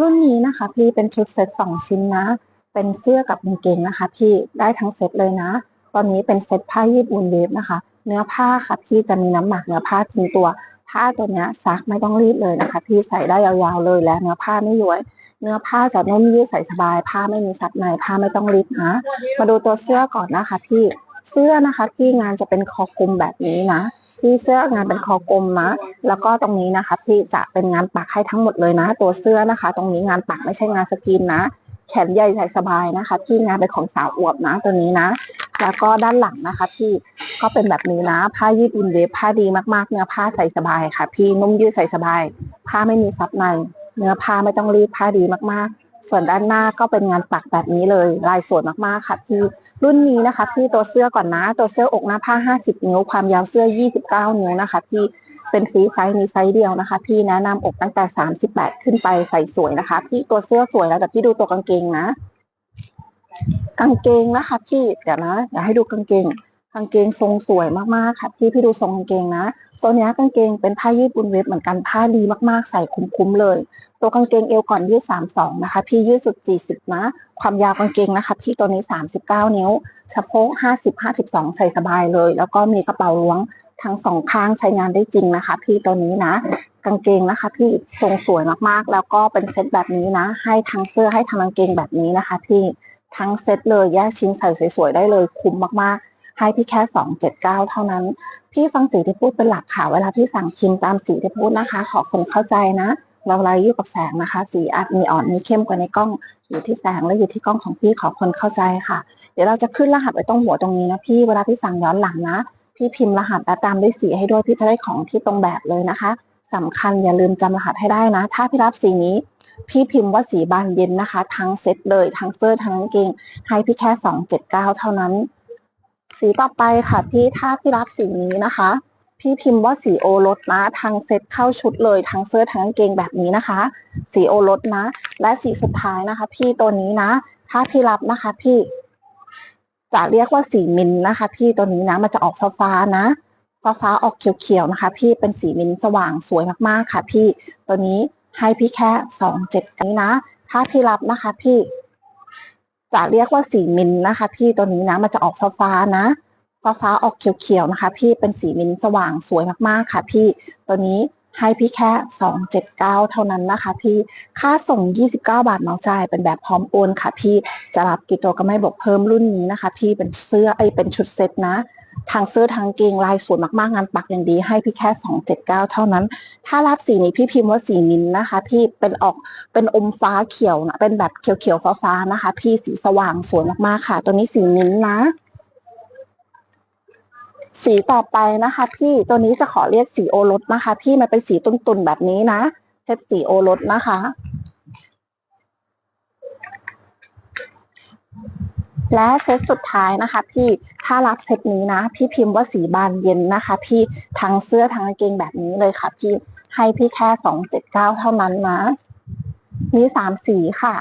รุ่นนี้นะคะ พี่เป็นชุดเซ็ตสองชิ้นนะ เป็นเสื้อกับกางเกงนะคะ พี่ได้ทั้งเซ็ตเลยนะ ตอนนี้เป็นเซ็ตผ้ายืดอุ่นเวฟนะคะ เนื้อผ้าค่ะ พี่จะมีน้ำหมักเนื้อผ้าทิ้งตัว ผ้าตัวนี้ซักไม่ต้องรีดเลยนะคะ พี่ใส่ได้ยาวๆเลยและเนื้อผ้าไม่ย้วยเนื้อผ้าจะนุ่มยืดใส่สบาย ผ้าไม่มีซับในผ้าไม่ต้องรีดนะ มาดูตัวเสื้อก่อนนะคะ พี่เสื้อนะคะ พี่งานจะเป็นคอกลมแบบนี้นะ ที่เสื้องานเป็นคอกลมนะ แล้วก็ตรงนี้นะคะพี่จะเป็นงานปักให้ทั้งหมดเลยนะ ตัวเสื้อนะคะ ตรงนี้งานปักไม่ใช่งานสกรีนนะ แขนใหญ่ใส่สบายนะคะพี่งานเป็นของสาวอวบนะตัวนี้นะ แล้วก็ด้านหลังนะคะพี่ก็เป็นแบบนี้นะ ผ้ายืดอุ่นเวฟผ้าดีมากๆ เนื้อผ้าใส่สบายค่ะ พี่นุ่มยืดใส่สบาย ผ้าไม่มีซับใน เนื้อผ้าไม่ต้องรีดผ้าดีมากๆ ส่วนด้านหน้าก็เป็นงานปักแบบนี้เลยลายสวยมากๆค่ะพี่รุ่นนี้นะคะพี่ตัวเสื้อก่อนนะ ตัวเสื้ออกหน้าผ้า 50 นิ้ว ความยาวเสื้อ 29 นิ้วนะคะ พี่เป็นฟรีไซส์มีไซส์เดียวนะคะ พี่แนะนำอกตั้งแต่ 38 ขึ้นไปใส่สวยนะคะ พี่ตัวเสื้อสวยแล้วแต่พี่ดูตัวกางเกงนะ กางเกงนะคะ พี่เดี๋ยวนะเดี๋ยวให้ดูกางเกง กางเกงทรงสวยมากๆค่ะพี่พี่ดูทรงกางเกงนะ ตัวนี้กางเกงเป็นผ้ายืดบุนเว็บเหมือนกันผ้าดีมากๆ ใส่คุ้มๆเลย ตัวกางเกงเอวก่อนยืด 32 นะคะ พี่ยืดสุด 40 นะ ความยาวกางเกงนะคะ พี่ตัวนี้ 39 นิ้วสะโพก50 52 ใส่สบายเลย แล้วก็มีกระเป๋าล้วงทั้งสองข้างใช้งานได้จริงนะคะ พี่ตัวนี้นะ กางเกงนะคะ พี่ทรงสวยมากๆ แล้วก็เป็นเซ็ตแบบนี้นะ ให้ทั้งเสื้อให้ทั้งกางเกงแบบนี้นะคะ พี่ทั้งเซ็ตเลยแยกชิ้นใส่สวยๆได้เลยคุ้มมากๆ ให้พี่แค่279เท่านั้น พี่ฟังสีที่พูดเป็นหลักค่ะ เวลาพี่สั่งพิมพ์ตามสีที่พูดนะคะ ขอคนเข้าใจนะ เราไลอยู่กับแสงนะคะ สีอาจมีอ่อนมีเข้มกว่าในกล้อง อยู่ที่แสงและอยู่ที่กล้องของพี่ขอคนเข้าใจค่ะ เดี๋ยวเราจะขึ้นรหัสไว้ตรงหัวตรงนี้นะพี่เวลาพี่สั่งย้อนหลังนะ พี่พิมพ์รหัสและตามด้วยสีให้ด้วยพี่จะได้ของที่ตรงแบบเลยนะคะสำคัญอย่าลืมจำรหัสให้ได้นะ ถ้าพี่รับสีนี้ พี่พิมพ์ว่าสีบานเย็นนะคะ ทั้งเซ็ตเลยทั้งเสื้อทั้งกางเกงให้พี่แค่279เท่านั้น สีต่อไปค่ะพี่ถ้าพี่รับสีนี้นะคะ พี่พิมพ์ว่าสีโอรสนะทางเซ็ตเข้าชุดเลยทั้งเสื้อทั้งกางเกงแบบนี้นะคะ สีโอรสนะ และสีสุดท้ายนะคะ พี่ตัวนี้นะ ถ้าพี่รับนะคะพี่ จะเรียกว่าสีมินนะคะ พี่ตัวนี้นะมันจะออกฟ้าฟ้าๆนะฟ้าฟ้าออกเขียวๆนะคะ พี่เป็นสีมินสว่างสวยมากๆค่ะ พี่ตัวนี้ให้พี่แค่สองเจ็ดนี้นะ ถ้าพี่รับนะคะ พี่ จะเรียกว่าสีมินนะคะ พี่ตัวนี้นะมันจะออกฟ้าฟ้าๆนะ ฟ้าฟ้าๆออกเขียวๆนะคะ พี่เป็นสีมินสว่างสวยมากๆค่ะ พี่ตัวนี้ให้พี่แค่สองเจ็ดเก้าเท่านั้นนะคะ พี่ ค่าส่ง 29 บาทเมาจ่าย เป็นแบบพร้อมโอนค่ะ พี่ จะรับกี่ตัวก็ไม่บอกเพิ่มรุ่นนี้นะคะ พี่ เป็นเสื้อไอเป็นชุดเซ็ตนะ ทางเสื้อทางเกงลายสวยมากๆงานปักอย่างดี ให้พี่แค่279เท่านั้น ถ้ารับสีนี้พี่พิมพ์ว่าสีมินนะคะ พี่เป็นออกเป็นอมฟ้าเขียวนะเป็นแบบเขียวๆฟ้าๆนะคะ พี่สีสว่างสวยมากๆค่ะ ตัวนี้สีมินนะ สีต่อไปนะคะ พี่ตัวนี้จะขอเรียกสีโอรสนะคะ พี่มันเป็นสีตุ่นๆแบบนี้นะเซตสีโอรสนะคะ และเซตสุดท้ายนะคะพี่ถ้ารับเซตนี้นะ พี่พิมพ์ว่าสีบานเย็นนะคะ พี่ทั้งเสื้อทั้งกางเกงแบบนี้เลยค่ะ พี่ให้พี่แค่สองเจ็ดเก้าเท่านั้นนะ มีสามสีค่ะ